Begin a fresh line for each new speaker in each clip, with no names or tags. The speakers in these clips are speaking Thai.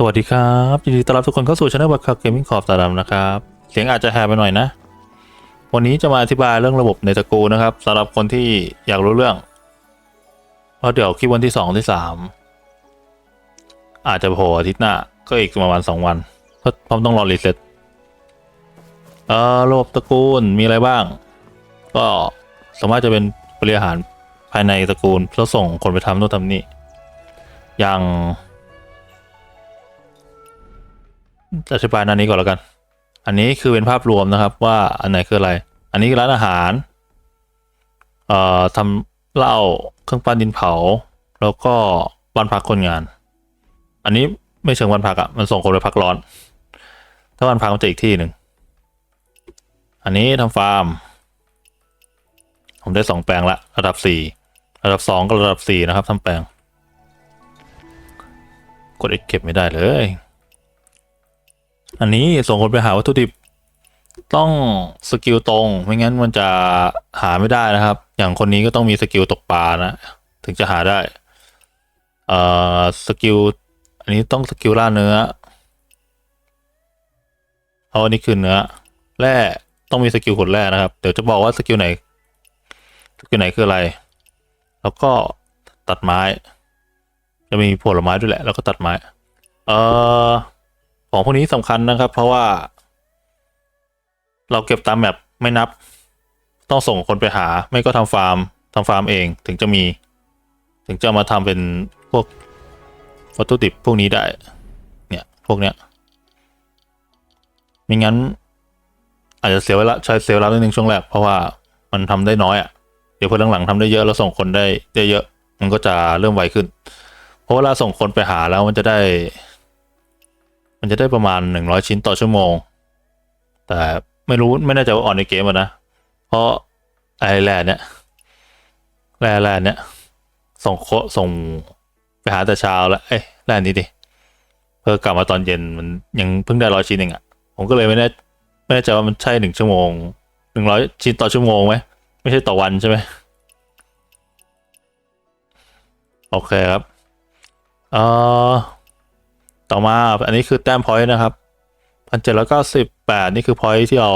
สวัสดีครับยินดีต้อนรับทุกคนเข้าสู่ช anel บัคคับเกมมิ่งขอบตาดำนะครับ เสียงอาจจะแหบไปหน่อยนะ วันนี้จะมาอธิบายเรื่องระบบในตระกูลนะครับสำหรับคนที่อยากรู้เรื่องเพราะเดี๋ยวคลิปวันที่สองที่สามอาจจะโผล่อาทิตย์หน้าก็อีกประมาณสองวันเพราะผมต้องรอรีเซ็ตเอ่อระบบตระกูลมีอะไรบ้าง ก็สามารถจะเป็นบริหารภายในตระกูลแล้วส่งคนไปทำโน่นทำนี่อย่าง อธิบายหนนี้ก่อนแล้วกัน อันนี้คือเป็นภาพรวมนะครับ ว่าอันไหนคืออะไร อันนี้ร้านอาหาร เอ่อทำเหล้าเครื่องปั้นดินเผา แล้วก็บ้านพักคนงาน อันนี้ไม่เชิงบ้านพักอะมันส่งคนไปพักร้อน ถ้าบ้านพักมันจะอีกที่หนึ่งอันนี้ทำฟาร์ม ผมได้สองแปลงละ ระดับสี่ระดับสองก็ระดับสี่นะครับทำแปลง กดเอ็กเก็บไม่ได้เลย อันนี้ส่งคนไปหาวัตถุดิบ ต้องสกิลตรง ไม่งั้นมันจะหาไม่ได้นะครับ อย่างคนนี้ก็ต้องมีสกิลตกปลานะ ถึงจะหาได้เอ่อสกิลอันนี้ต้องสกิลล่าเนื้อเอาอันนี้คือเนื้อแร่ต้องมีสกิลขนแร่นะครับ เดี๋ยวจะบอกว่าสกิลไหนสกิลไหนคืออะไร แล้วก็ตัดไม้ จะมีผลไม้ด้วยแหละ แล้วก็ตัดไม้ เอ่อ ของพวกนี้สำคัญนะครับ เพราะว่า เราเก็บตามแมปไม่นับ ต้องส่งคนไปหา ไม่ก็ทำฟาร์มทำฟาร์มเองถึงจะมี ถึงจะมาทำเป็นพวกวัตถุดิบพวกนี้ได้ เนี่ย พวกเนี้ยไม่งั้น อาจจะเสียเวลาใช้เสียเวลานิดนึงช่วงแรกเพราะว่ามันทำได้น้อยอะ่ะเดี๋ยวพอหลังๆทำได้เยอะแล้วส่งคนได้ได้เยอะ มันก็จะเริ่มไวขึ้น เพราะเวลาส่งคนไปหาแล้วมันจะได้ มันจะได้ประมาณหนึ่งร้อยชิ้นต่อชั่วโมง แต่ไม่รู้ไม่แน่ใจว่าออนในเกมอะนะ เพราะไอ้แร่เนี่ยแร่แร่เนี่ย ส่งโคส่งไปหาแต่เช้าแล้วเอ้ยแร่นี้ดิเพื่อกลับมาตอนเย็นมันยังเพิ่งได้ร้อยชิ้นเองอะผมก็เลยไม่แน่ไม่แน่ใจว่ามันใช่หนึ่งชั่วโมงหนึ่งร้อยชิ้นต่อชั่วโมงไหมไม่ใช่ต่อวันใช่ไหมโอเคครับเอ่อ ต่อมาอันนี้คือแต้มพอยต์นะครับพันเจ็ดร้อยเก้าสิบแปดนี่คือพอยต์ที่เรา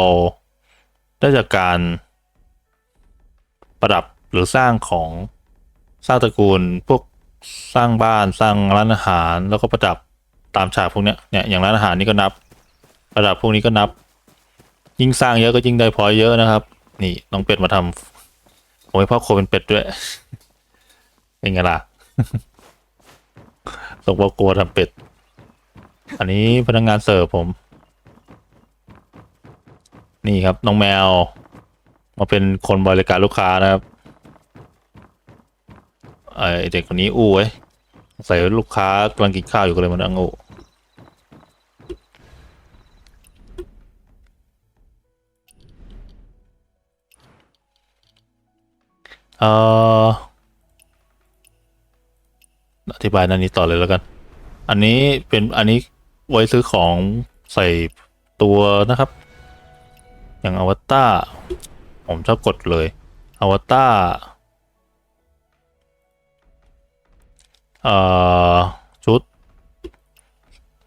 ได้จากการประดับหรือสร้างของสร้างตระกูลพวกสร้างบ้านสร้างร้านอาหารแล้วก็ประดับตามฉากพวกเนี้ยเนี่ยอย่างร้านอาหารนี่ก็นับ ประดับพวกนี้ก็นับ ยิ่งสร้างเยอะก็ยิ่งได้พอยต์เยอะนะครับ นี่น้องเป็ดมาทำผมให้พ่อโคเป็นเป็ดด้วยเป็นไงล่ะส่งพ่อโคทำเป็ด อันนี้พนักงานเสิร์ฟผม นี่ครับน้องแมว มาเป็นคนบริการลูกค้านะครับไอเด็กคนนี้อู้ไว้ยใส่ลูกค้ากำลังกินข้าวอยู่ก็เลยมานั่งอูเอ่ออธิบายนันนี้ต่อเลยแล้วกัน อันนี้เป็นอันนี้ ไว้ซื้อของใส่ตัวนะครับ อย่างอวตารผมชอบกดเลยอวตารเอ่อชุด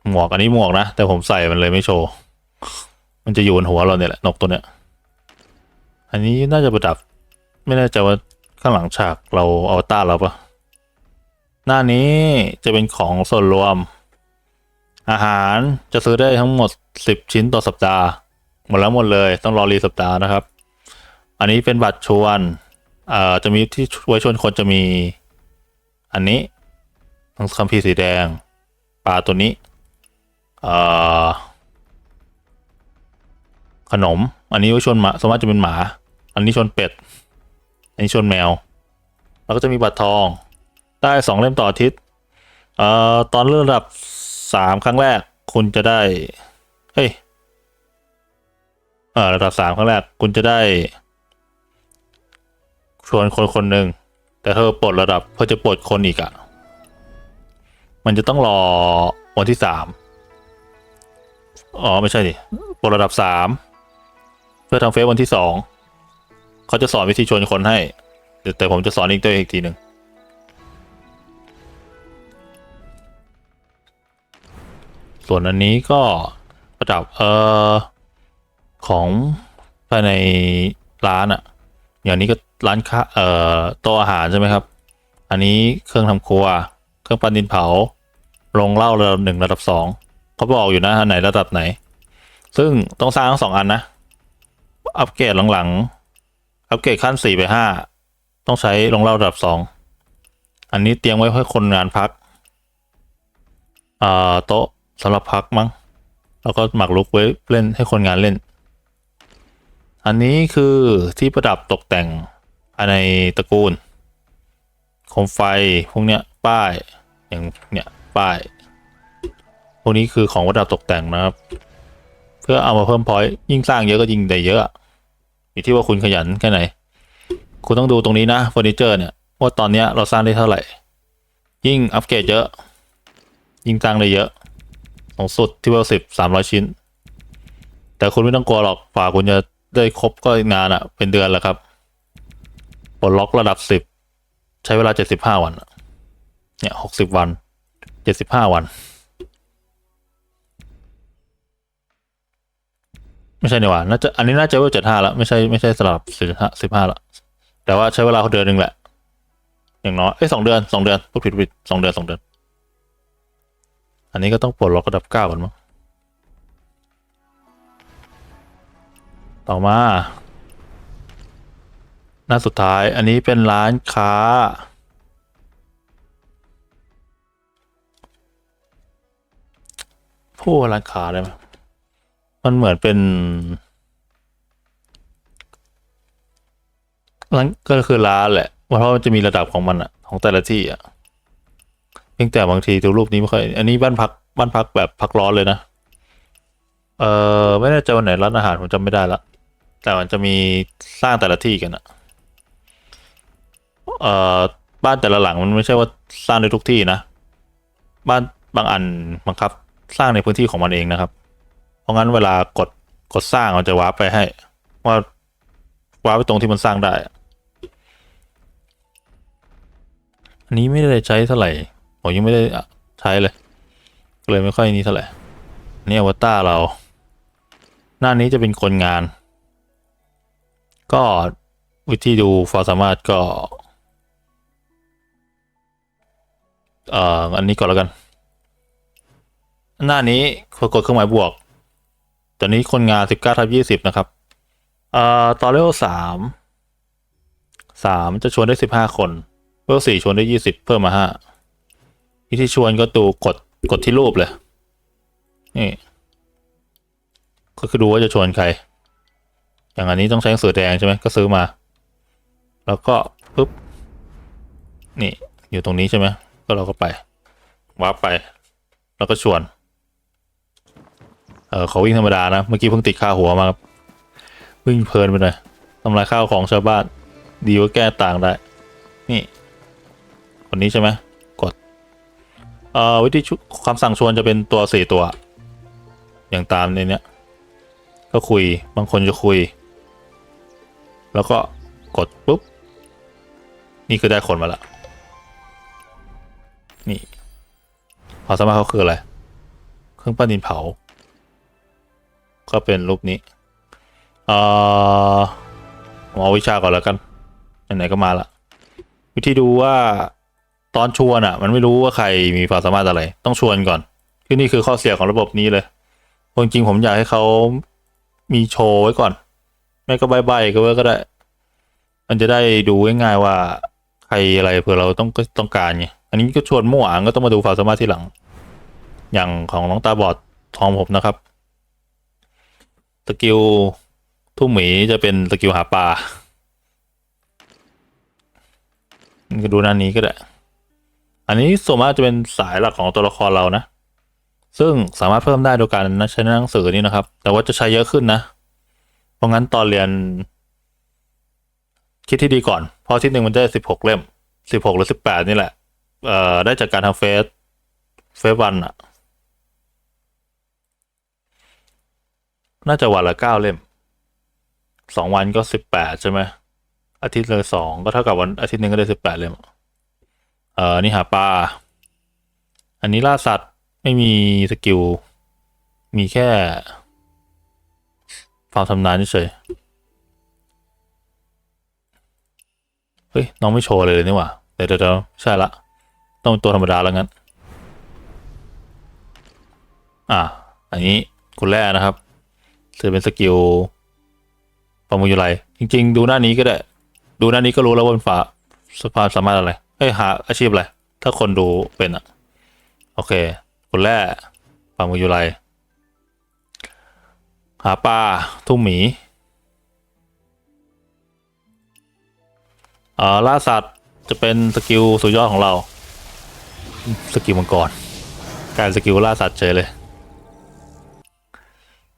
หมวกอันนี้หมวกนะ แต่ผมใส่มันเลยไม่โชว์ มันจะอยู่บนหัวเราเนี่ยแหละนกตัวเนี้ย อันนี้น่าจะประดับ ไม่แน่ใจว่าข้างหลังฉากเราอวตารเราปะหน้านี้จะเป็นของส่วนรวม อาหารจะซื้อได้ทั้งหมด 10 ชิ้นต่อสัปดาห์ หมดแล้วหมดเลยต้องรอรีสัปดาห์นะครับ อันนี้เป็นบัตรชวนเอ่อจะมีที่ไว้ชวนคนจะมี อันนี้ต้งคัมภีร์สีแดงปลาตัวนี้เอ่อขนม อันนี้ไว้ชวนหมาสามารถจะเป็นหมา อันนี้ชวนเป็ด อันนี้ชวนแมว แล้วก็จะมีบัตรทอง ได้สองเล่มต่ออาทิตย์เอ่อตอนเริ่มระดับ สามครั้งแรกคุณจะได้เฮ้ยเออระดับสามครั้งแรกคุณจะได้ชวนคนคนหนึ่งแต่ถ้าปลดระดับเพื่อจะปลดคนอีกอะ่ะ มันจะต้องรอวันที่สามอ๋อไม่ใช่ดิปลดระดับสามเพื่อทำเฟซวันที่สองเขาจะสอนวิธีชวนคนให้แต่ผมจะสอนอีกตัวอีกทีหนึ่ง ส่วนอันนี้ก็ประดับเอ่อของภายในร้านอะอย่างนี้ก็ร้านค้าเอ่อโต๊ะอาหารใช่ไหมครับ อันนี้เครื่องทำครัว เครื่องปั้นดินเผาโรงเหล้าระดับหนึ่งระดับสองเขาบอกอยู่นะอันไหนระดับไหน ซึ่งต้องสร้างทั้งสองอันนะ อัปเกรดหลังๆ อัปเกรดขั้นสี่ไปห้าต้องใช้โรงเหล้าระดับสองอันนี้เตรียมไว้ให้คนงานพักอ่าโต๊ะ สำหรับพักมั้ง แล้วก็หมากรุกไว้เล่นให้คนงานเล่น อันนี้คือที่ประดับตกแต่งภายในตระกูลโคมไฟพวกเนี้ยป้ายอย่างเนี้ยป้าย พวกนี้คือของประดับตกแต่งนะครับ เพื่อเอามาเพิ่มพอยต์ยิ่งสร้างเยอะก็ยิ่งได้เยอะอยู่ที่ว่าคุณขยันแค่ไหน คุณต้องดูตรงนี้นะเฟอร์นิเจอร์เนี่ยว่าตอนเนี้ยเราสร้างได้เท่าไหร่ ยิ่งอัปเกรดเยอะ ยิ่งสร้างได้เยอะ สูงสุดที่ว่าสิบสามร้อยชิ้น แต่คุณไม่ต้องกลัวหรอกฝ่าคุณจะได้ครบก็นานอะเป็นเดือนแล้วครับปลดล็อกระดับสิบใช้เวลาเจ็ดสิบห้าวันเนี่ยหกสิบวันเจ็ดสิบห้าวัน ไม่ใช่นี่หว่าน่าจะอันนี้น่าจะเวลเจ็ดห้าแล้วไม่ใช่ไม่ใช่สลับสิบห้าสิบห้าละแต่ว่าใช้เวลาเดือนหนึ่งแหละอย่างน้อยเอ้สองเดือนสองเดือนพูดผิดผิดสองเดือนสองเดือน อันนี้ก็ต้องปลดล็อกระดับเก้าก่อนมั้งต่อมา หน้าสุดท้ายอันนี้เป็นร้านค้าพูดร้านค้าได้ไหมมันเหมือนเป็นร้านก็คือร้านแหละเพราะมันจะมีระดับของมันอะของแต่ละที่อะ เพียงแต่บางทีดูรูปนี้ไม่ค่อย อันนี้บ้านพักบ้านพักแบบพักร้อนเลยนะ เออไม่แน่ใจวันไหนร้านอาหารผมจำไม่ได้ละ แต่มันจะมีสร้างแต่ละที่กันอะเอ่อบ้านแต่ละหลังมันไม่ใช่ว่าสร้างในทุกที่นะ บ้านบางอันบังคับสร้างในพื้นที่ของมันเองนะครับ เพราะงั้นเวลากดกดสร้างมันจะวาร์ปไปให้ ว่าวาร์ปไปตรงที่มันสร้างได้อันนี้ไม่ได้ใช้เท่าไหร่ ผมยังไม่ได้ใช้เลย ก็เลยไม่ค่อยนี้เท่าไหร่นี่อวตารเรา หน้านี้จะเป็นคนงาน ก็วิธีดูความสามารถก็เอ่ออันนี้ก่อนแล้วกัน หน้านี้กดเครื่องหมายบวก ตอนนี้คนงานสิบเก้าทับยี่สิบนะครับเอ่อตอนเลเวลสามสามจะชวนได้สิบห้าคนเลเวลสี่ชวนได้ยี่สิบเพิ่มมาห้า วิธีชวนก็ดูกดกดที่รูปเลย นี่ ก็คือดูว่าจะชวนใคร อย่างอันนี้ต้องใช้หนังสือแดงใช่ไหมก็ซื้อมา แล้วก็ปุ๊บ นี่อยู่ตรงนี้ใช่ไหมก็เราก็ไปวาร์ปไป แล้วก็ชวน เออเขาวิ่งธรรมดานะ เมื่อกี้เพิ่งติดค่าหัวมาครับ วิ่งเพลินไปหน่อยทำลายข้าวของชาวบ้าน ดีว่าแก้ต่างได้ นี่ คนนี้ใช่ไหม เอ่อวิธีคำสั่งชวนจะเป็นตัวสี่ตัว อย่างตามในเนี้ย ก็คุยบางคนจะคุย แล้วก็กดปุ๊บ นี่คือได้คนมาละ นี่ความสามารถเขาคืออะไร เครื่องปั้นดินเผา ก็เป็นรูปนี้ เอ่อเอาวิชาก่อนแล้วกันไหนๆก็มาละวิธีดูว่า ตอนชวนอะ มันไม่รู้ว่าใครมีความสามารถอะไร ต้องชวนก่อน คือนี่คือข้อเสียของระบบนี้เลยเพราะจริงๆผมอยากให้เขามีโชว์ไว้ก่อน ไม่ก็ใบๆก็ไว้ก็ได้ มันจะได้ดูง่ายๆว่า ใครอะไรเผื่อเราต้องต้องการไงอันนี้ก็ชวนมั่วก็ต้องมาดูความสามารถที่หลัง อย่างของน้องตาบอดทองผมนะครับสกิลทุ่มหมีจะเป็นสกิลหาปลาก็ดูหน้านี้ก็ได้ อันนี้ส่วนมากจะเป็นสายหลักของตัวละครเรานะ ซึ่งสามารถเพิ่มได้โดยการใช้หนังสือนี้นะครับ แต่ว่าจะใช้เยอะขึ้นนะ เพราะงั้นตอนเรียน คิดที่ดีก่อน เพราะที่หนึ่งมันได้สิบหกเล่มสิบหกหรือสิบแปดนี่แหละ เอ่อ ได้จากการทำเฟสเฟสวันอะน่าจะวันละเก้าเล่มสองวันก็สิบแปดใช่ไหมอาทิตย์เลยสองก็เท่ากับวันอาทิตย์หนึ่งก็ได้สิบแปดเล่ม เอ่อนี่หาปลา อันนี้ล่าสัตว์ไม่มีสกิล มีแค่ความทำนานเฉยเฮ้ย น้องไม่โชว์เลยนี่หว่าเดี๋ยวเดี๋ยวใช่ละ ต้องเป็นตัวธรรมดาแล้วงั้น อะ อันนี้คุณแร่นะครับจะเป็นสกิลปามุยุไรจริง ๆ ดูหน้านี้ก็ได้ ดูหน้านี้ก็รู้แล้วว่าเป็นฝาสภาพสามารถอะไร เอ้ยหาอาชีพอะไร ถ้าคนดูเป็นอะโอเคคุณแร่ปลามุยุไรหาปลาทุ่งหมีเอ่อล่าสัตว์จะเป็นสกิลสุดยอดของเรา สกิลมังกรการสกิลล่าสัตว์เฉยเลย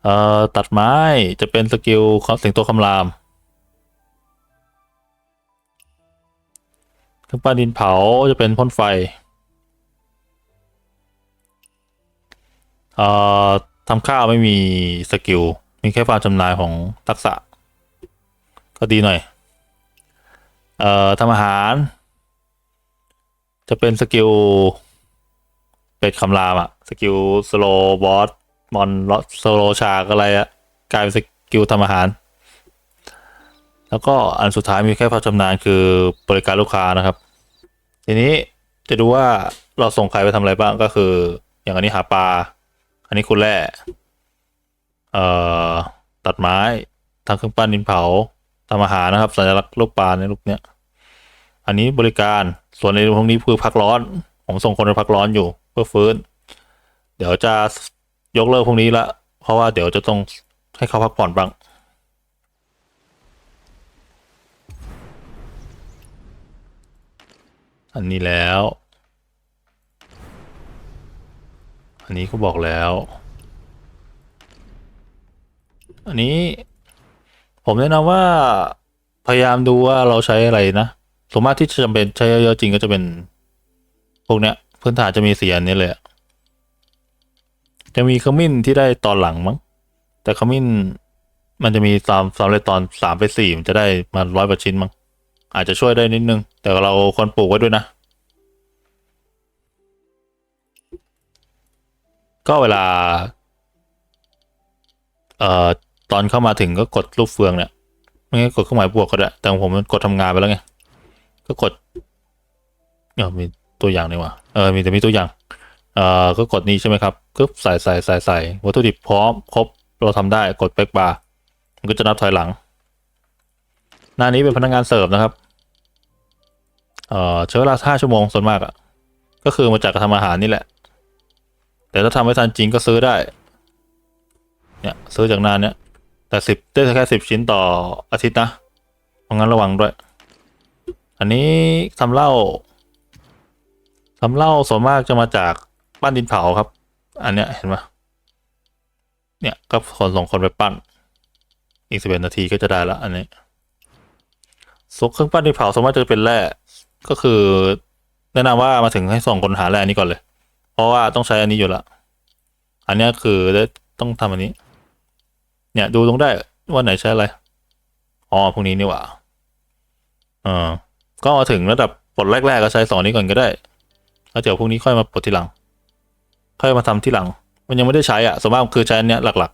เอ่อตัดไม้จะเป็นสกิลของสิงโตคำราม เครื่องปั้นดินเผาจะเป็นพ่นไฟเอ่อทำข้าวไม่มีสกิล มีแค่ความชำนาญของทักษะ ก็ดีหน่อย เอ่อทำอาหาร จะเป็นสกิล เป็ดคำรามอะสกิลสโลบอสมอนสโลชากอะไรอะกลายเป็นสกิลทำอาหาร แล้วก็อันสุดท้ายมีแค่ความชำนาญคือบริการลูกค้านะครับ ทีนี้จะดูว่าเราส่งใครไปทำอะไรบ้างก็คือ อย่างอันนี้หาปลา อันนี้คุณแร่เอ่อตัดไม้ทำเครื่องปั้นดินเผาทำอาหารนะครับ สัญลักษณ์รูปปลาในรูปเนี้ยอันนี้บริการส่วนในพวกนี้คือพักร้อน ผมส่งคนไปพักร้อนอยู่เพื่อฟื้น เดี๋ยวจะยกเลิกพวกนี้ละ เพราะว่าเดี๋ยวจะต้องให้เขาพักผ่อนบ้าง อันนี้แล้ว อันนี้ก็บอกแล้ว อันนี้ผมแนะนำว่าพยายามดูว่าเราใช้อะไรนะส่วนมากที่จะจำเป็นใช้เยอะจริงก็จะเป็น พวกเนี้ย พื้นฐานจะมีเสียอันนี้เลยจะมีขมิ้นที่ได้ตอนหลังมั้งแต่ขมิ้นมันจะมีตามสำเร็จตอนสามไปสี่มันจะได้มาร้อยกว่าชิ้นมั้ง อาจจะช่วยได้นิดนึง แต่เราควรปลูกไว้ด้วยนะ ก็เวลา เอ่อ ตอนเข้ามาถึงก็กดรูปเฟืองเนี่ยไม่งั้นกดเครื่องหมายบวกก็ได้ แต่ผมมันกดทำงานไปแล้วไง ก็กดเออมีตัวอย่างนี่ว่าเออ มีแต่มีตัวอย่าง เอ่อ ก็กดนี้ใช่ไหมครับก็ใส่ใส่ใส่ใส่วัตถุดิบพร้อม ครบ เราทำได้ กดเป๊กบาร์ มันก็จะนับถอยหลัง หน้านี้เป็นพนักงานเสิร์ฟนะครับ เอ่อใช้เวลาห้าชั่วโมงส่วนมากอะ่ะ ก็คือมาจากการทำอาหารนี่แหละ แต่ถ้าทำไม่ทันจริงก็ซื้อได้ เนี่ยซื้อจากน้าเนี้ยแต่สิบได้แค่สิบชิ้นต่ออาทิตย์นะเพราะงั้นระวังด้วย อันนี้ทำเหล้าทำเหล้าส่วนมากจะมาจากปั้นดินเผาครับ อันเนี้ยเห็นไหมเนี่ยก็คนส่งคนไปปั้น อีกสิบเอ็ดนาทีก็จะได้ละอันนี้ ส่งเครื่องปั้นดินเผาส่วนมากจะเป็นแร่ก็คือ แนะนำว่ามาถึงให้ส่งคนหาแร่นี้ก่อนเลย เพราะว่าต้องใช้อันนี้อยู่ละอันนี้คือได้ต้องทำอันนี้ เนี่ยดูตรงได้ว่าไหนใช้อะไรอ๋อพวกนี้นี่หว่าเออก็มาถึงระดับปลดแรกๆก็ใช้สองนี้ก่อนก็ได้แล้วเดี๋ยวพวกนี้ค่อยมาปลดทีหลัง ค่อยมาทำที่หลัง มันยังไม่ได้ใช้อะส่วนมากคือใช้อันเนี้ยหลัก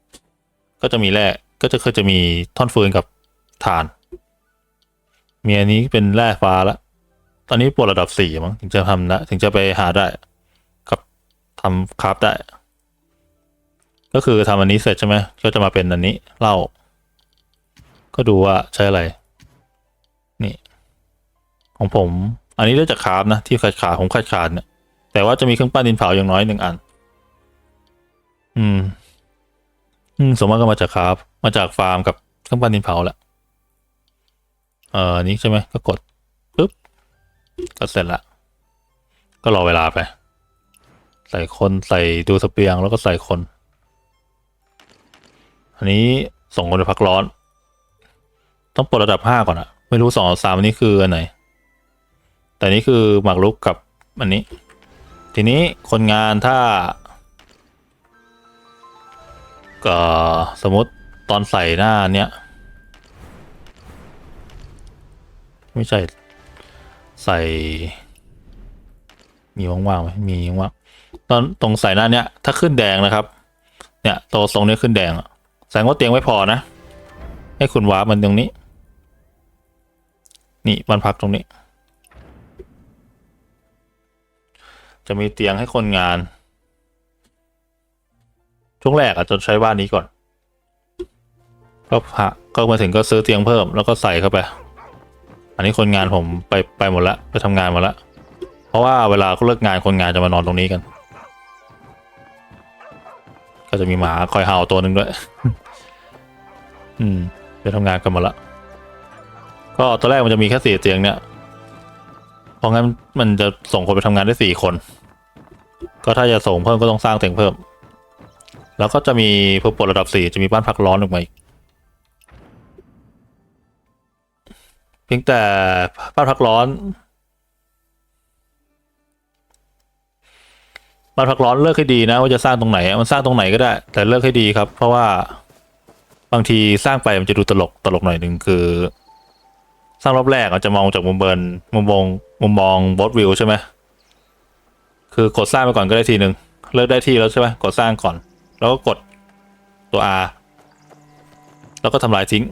ๆ ก็จะมีแร่ก็จะเคยจะมีท่อนฟืนกับถ่าน เมีอันนี้เป็นแร่ฟ้าละ ตอนนี้ปลดระดับสี่มั้งถึงจะทำนะถึงจะไปหาได้กับทำคราฟได้ ก็คือทำอันนี้เสร็จใช่ไหมก็จะมาเป็นอันนี้เหล้าก็ดูว่าใช้อะไร นี่ ของผม อันนี้ได้จากคราฟนะ ที่ขาดขาดผมขาดขาดเนี่ยแต่ว่าจะมีเครื่องปั้นดินเผาอย่างน้อยหนึ่งอัน อืม อืมสมมติก็มาจากคราฟมาจากฟาร์มกับเครื่องปั้นดินเผาแหละ อออันนี้ใช่ไหมก็กดปุ๊บก็เสร็จละ ก็รอเวลาไป ใส่คนใส่ดูสเปียงแล้วก็ใส่คน อันนี้ส่งคนไปพักร้อน ต้องปลดระดับห้าก่อนอะไม่รู้สองสามอันนี้คืออันไหน แต่นี่คือหมากรุกกับอันนี้ ทีนี้คนงานถ้าก็สมมติตอนใส่หน้าเนี้ย ไม่ใช่ ใส่มีว่างๆไหมมีว่างตอนตรงใส่หน้าเนี้ยถ้าขึ้นแดงนะครับ เนี่ยโตทรงนี้ขึ้นแดงแสดงว่าเตียงไม่พอนะ ให้คุณวาร์ปมันตรงนี้ นี่บ้านพักตรงนี้ จะมีเตียงให้คนงาน ช่วงแรกอาจจะใช้บ้านนี้ก่อน ก็พะก็มาถึงก็ซื้อเตียงเพิ่มแล้วก็ใส่เข้าไป อันนี้คนงานผมไปไปหมดละไปทำงานหมดละเพราะว่าเวลาเขาเลิกงานคนงานจะมานอนตรงนี้กัน ก็จะมีหมาคอยเห่าตัวหนึ่งด้วย อืมไปทำงานกันหมดละก็ตอนแรกมันจะมีแค่สี่เตียงเนี่ย เพราะงั้นมันจะส่งคนไปทำงานได้สี่คน ก็ถ้าจะส่งเพิ่มก็ต้องสร้างเตียงเพิ่ม แล้วก็จะมีผู้ปลดระดับสี่จะมีบ้านพักร้อนออกมาอีก เพียงแต่บ้านพักร้อนบ้านพักร้อนเลือกให้ดีนะ ว่าจะสร้างตรงไหน มันสร้างตรงไหนก็ได้ แต่เลือกให้ดีครับ เพราะว่าบางทีสร้างไปมันจะดูตลกตลกหน่อยหนึ่งคือ สร้างรอบแรกอาจจะมองจากมุมเบิร์นมุมมองมุมมองบอสวิวใช่ไหมคือกดสร้างไปก่อนก็ได้ทีหนึ่งเลือกได้ที่แล้วใช่ไหมกดสร้างก่อน แล้วก็กดตัว R แล้วก็ทำลายทิ้ง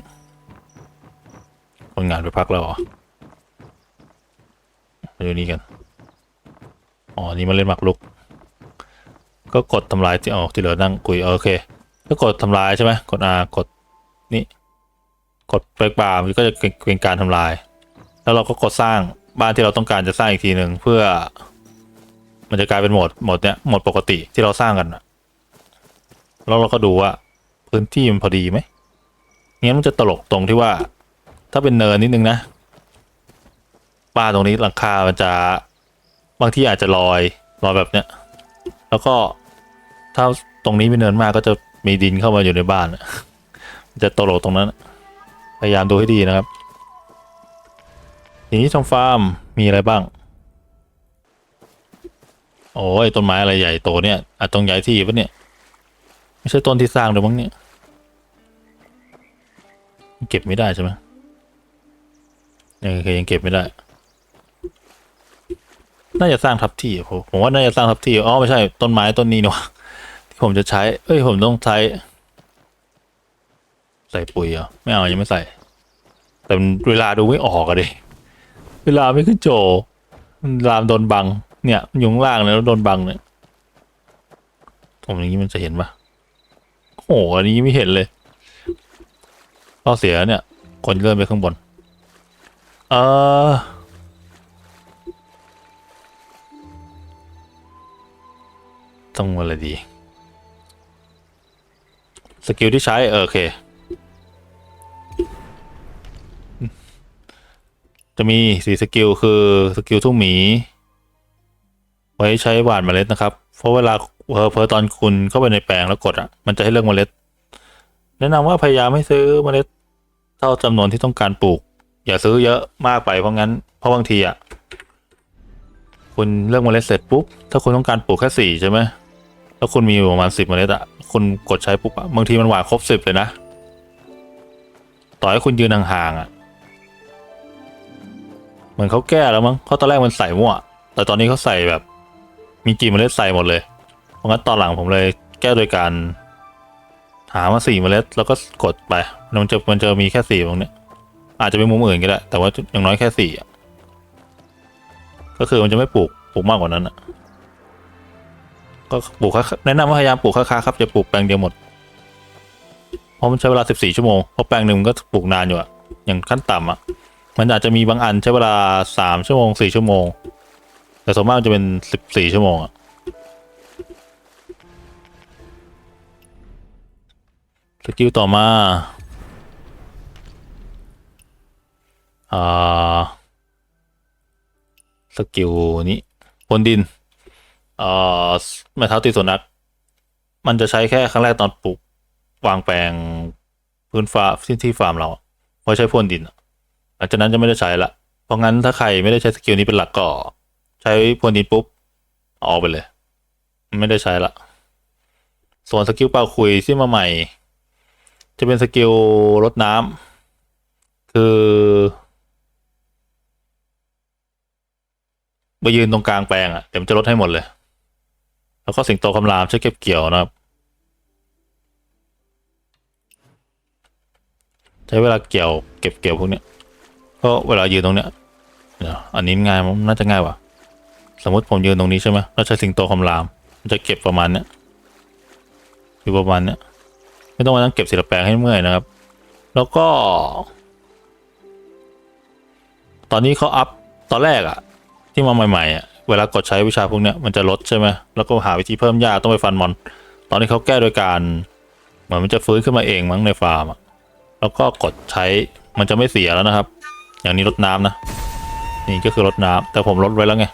คนงานไปพักแล้วเหรอมาดูนี่กัน อ๋อ นี่มาเล่นหมากรุก ก็กดทำลายที่อ๋อที่เหลือนั่งคุยโอเค ก็กดทำลายใช่ไหมกด R กดนี่ กดเปิดบามันก็จะเป็นการทำลาย แล้วเราก็กดสร้างบ้านที่เราต้องการจะสร้างอีกทีหนึ่งเพื่อ มันจะกลายเป็นโหมดโหมดเนี้ยโหมดปกติที่เราสร้างกันแล้วเราก็ดูว่า พื้นที่มันพอดีไหมงั้นมันจะตลกตรงที่ว่า ถ้าเป็นเนินนิดนึงนะบ้านตรงนี้หลังคามันจะบางที่อาจจะลอยลอยแบบเนี้ย แล้วก็ถ้าตรงนี้ไม่เนินมากก็จะมีดินเข้ามาอยู่ในบ้านมันจะตกลกตรงนั้น พยายามดูให้ดีนะครับทีนี้ทางฟาร์มมีอะไรบ้าง โอ้ยต้นไม้อะไรใหญ่โตเนี่ยอาจต้องย้ายที่ปะเนี่ย ไม่ใช่ต้นที่สร้างเลยมั้งเนี่ย เก็บไม่ได้ใช่ไหม ยังเคยยังเก็บไม่ได้ น่าจะสร้างทับที่ผมผมว่าน่าจะสร้างทับที่อ๋อไม่ใช่ต้นไม้ต้นนี้เนอะที่ผมจะใช้ เอ้ยผมต้องใช้ ใส่ปุ๋ยเหรอไม่เอายังไม่ใส่ แต่เวลาดูไม่ออกอะดิเวลาไม่ขึ้นโจมันลามโดนบัง เนี่ยมันอยู่ข้างล่างเลยแล้วโดนบังเนี่ยผมอย่างนี้มันจะเห็นปะโอ้โหอันนี้ไม่เห็นเลยข้อเสียเนี่ยคนเลื่อนไปข้างบน เออ ต้องอะไรดี สกิลที่ใช้เออโอเค จะมีสีสกิลคือสกิลทุ่งหมี ไว้ใช้หว่านเมล็ดนะครับ เพราะเวลาเพอเพอตอนคุณเข้าไปในแปลงแล้วกดอะ มันจะให้เลือกเมล็ด แนะนำว่าพยายามไม่ซื้อเมล็ดเท่าจำนวนที่ต้องการปลูก อย่าซื้อเยอะมากไปเพราะงั้นเพราะบางทีอะคุณเลือกเมล็ดเสร็จปุ๊บถ้าคุณต้องการปลูกแค่สี่ใช่ไหมแล้วคุณมีอยู่ประมาณสิบเมล็ดอะคุณกดใช้ปุ๊บบางทีมันหวานครบสิบเลยนะ ต่อให้คุณยืนห่างๆอะเหมือนเขาแก้แล้วมั้งเพราะตอนแรกมันใส่มั่ว แต่ตอนนี้เขาใส่แบบ มีกี่เมล็ดใส่หมดเลย เพราะงั้นตอนหลังผมเลยแก้โดยการ หามาสี่เมล็ด แล้วก็กดไปมันจะมันจะมีแค่สี่ตรงเนี้ย อาจจะเป็นมุมอื่นก็ได้ แต่ว่าอย่างน้อยแค่สี่อะ ก็คือมันจะไม่ปลูกปลูกมากกว่านั้นอะ ก็ปลูกแค่แนะนำว่าพยายามปลูกค้าๆครับจะปลูกแปลงเดียวหมด เพราะมันใช้เวลาสิบสี่ชั่วโมง เพราะแปลงหนึ่งมันก็ปลูกนานอยู่อะ อย่างขั้นต่ำอะ มันอาจจะมีบางอันใช้เวลาสามชั่วโมงสี่ชั่วโมง แต่ส่วนมากมันจะเป็นสิบสี่ชั่วโมงอะสกิลต่อมา อ่า สกิลนี้พรวนดินเอ่อไม้เท้าตีสุนัขมันจะใช้แค่ครั้งแรกตอนปลูกวางแปลงพื้นฟ้าที่ที่ฟาร์มเราอะไว้ใช้พรวนดินหลังจากนั้นจะไม่ได้ใช้ละเพราะงั้นถ้าใครไม่ได้ใช้สกิลนี้เป็นหลักก็ ใช้พรวนดินปุ๊บอออกไปเลย ไม่ได้ใช้ละส่วนสกิลเป่าคุยที่มาใหม่ จะเป็นสกิลรดน้ำคือ ไปยืนตรงกลางแปลงอะ่ะเดี๋ยวมจะลดให้หมดเลย แล้วก็สิงโตคำรามใช้เก็บเกี่ยวนะครับ ใช้เวลาเกี่ยวเก็บเกี่ยวพวกเนี้ยก็เวลายืนตรงเนี้ยอันนี้ง่ายมั้งน่าจะง่ายว่ะสมมติผมยืนตรงนี้ใช่ไหมเราใช้สิงโตคำรามมันจะเก็บประมาณเนี้ยอยู่ประมาณเนี้ยไม่ต้องมานั่งเก็บศิลปแปลงให้เมื่อยนะครับ แล้วก็ ตอนนี้เขาอัพตอนแรกอะ ที่มาใหม่ๆอะเวลากดใช้วิชาพวกเนี้ยมันจะลดใช่ไหมแล้วก็หาวิธีเพิ่มยากต้องไปฟันมอน ตอนนี้เขาแก้โดยการเหมือนมันจะฟื้นขึ้นมาเองมั้งในฟาร์มอะแล้วก็กดใช้มันจะไม่เสียแล้วนะครับ อย่างนี้ลดน้ำนะ นี่ก็คือลดน้ำแต่ผมลดไว้แล้วไง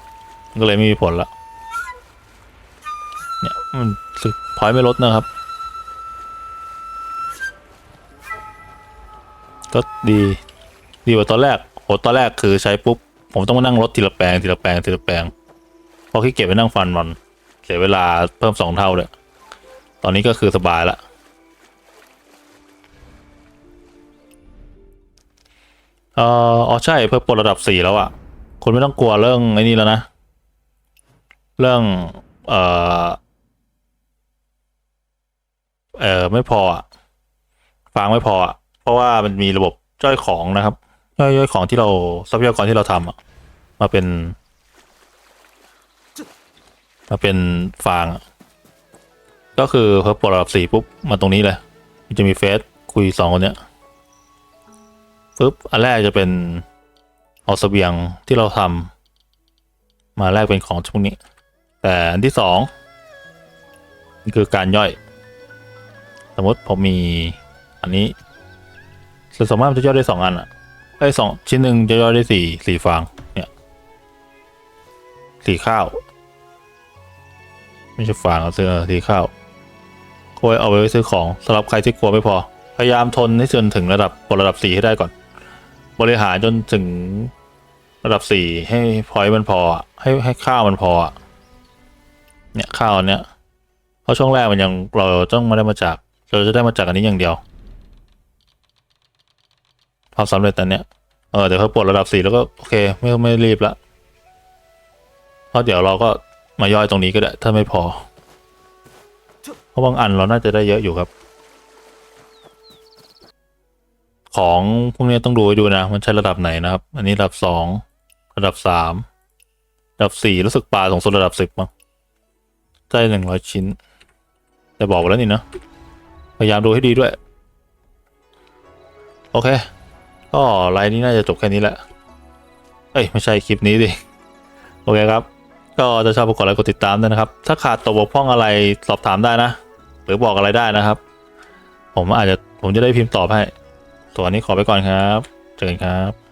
ก็เลยไม่มีผลละเนี่ยมันสึกพอยไม่ลดนะครับ ก็ดีดีกว่าตอนแรกโหตอนแรกคือใช้ปุ๊บ ผมต้องมานั่งลดทีละแปลงทีละแปลงทีละแปลงพอขี้เกียจไปนั่งฟันมันเสียเวลาเพิ่มสองเท่าเลยตอนนี้ก็คือสบายละเอ่ออ๋อใช่เพิ่มปลดระดับสี่แล้วอะคุณไม่ต้องกลัวเรื่องไอ้นี่แล้วนะ เรื่อง เอ่อเออไม่พออะฟังไม่พออะเพราะว่ามันมีระบบย่อยของนะครับ ย่อยของที่เราทรัพยากรที่เราทำอะมาเป็น มาเป็นฟางก็คือพอปลดระดับสี่ปุ๊บมาตรงนี้เลยมันจะมีเฟซคุยสองคนเนี้ยปุ๊บอันแรกจะเป็นเอาเสบียงที่เราทำมาแลกเป็นของพวกนี้ แต่อันที่สองคือการย่อย สมมติผมมีอันนี้ส่วนสามารถมันจะย่อยได้สองอันอะ ไอ้สองชิ้นหนึ่งจะย่อยได้สี่สี่ฟางเนี่ยสี่ข้าว ไม่ใช่ฟางเอาซื้อสี่ข้าวก็ไว้เอาไว้ซื้อของสำหรับใครที่กลัวไม่พอ พยายามทนให้จนถึงระดับปลดระดับสี่ให้ได้ก่อน บริหารจนถึงระดับสี่ให้พอยต์มันพอ ให้ให้ข้าวมันพอ เนี่ยข้าวเนี้ยเพราะช่วงแรกมันยังเราต้องมาได้มาจาก เราจะได้มาจากอันนี้อย่างเดียว ความสำเร็จอันเนี้ยเออเดี๋ยวเขาปลดระดับสี่แล้วก็โอเค ไม่ไม่รีบละเพราะเดี๋ยวเราก็มาย่อยตรงนี้ก็ได้ ถ้าไม่พอ เพราะบางอันเราน่าจะได้เยอะอยู่ครับ ของพวกนี้ต้องดูให้ดูนะ มันใช้ระดับไหนนะครับ อันนี้ระดับสองระดับสามระดับสี่รู้สึกปลาสูงสุดระดับสิบมั้งได้หนึ่งร้อยชิ้น แต่บอกไว้แล้วนี่นะพยายามดูให้ดีด้วย โอเค ก็ไลน์นี้น่าจะจบแค่นี้แหละ เอ้ย ไม่ใช่คลิปนี้ดิ โอเคครับ ก็จะชอบกดไลค์กดติดตามด้วยนะครับ ถ้าขาดตกบกพร่องอะไรสอบถามได้นะ หรือบอกอะไรได้นะครับ ผมอาจจะผมจะได้พิมพ์ตอบให้ ส่วนวันนี้ขอไปก่อนครับ เจอกันครับ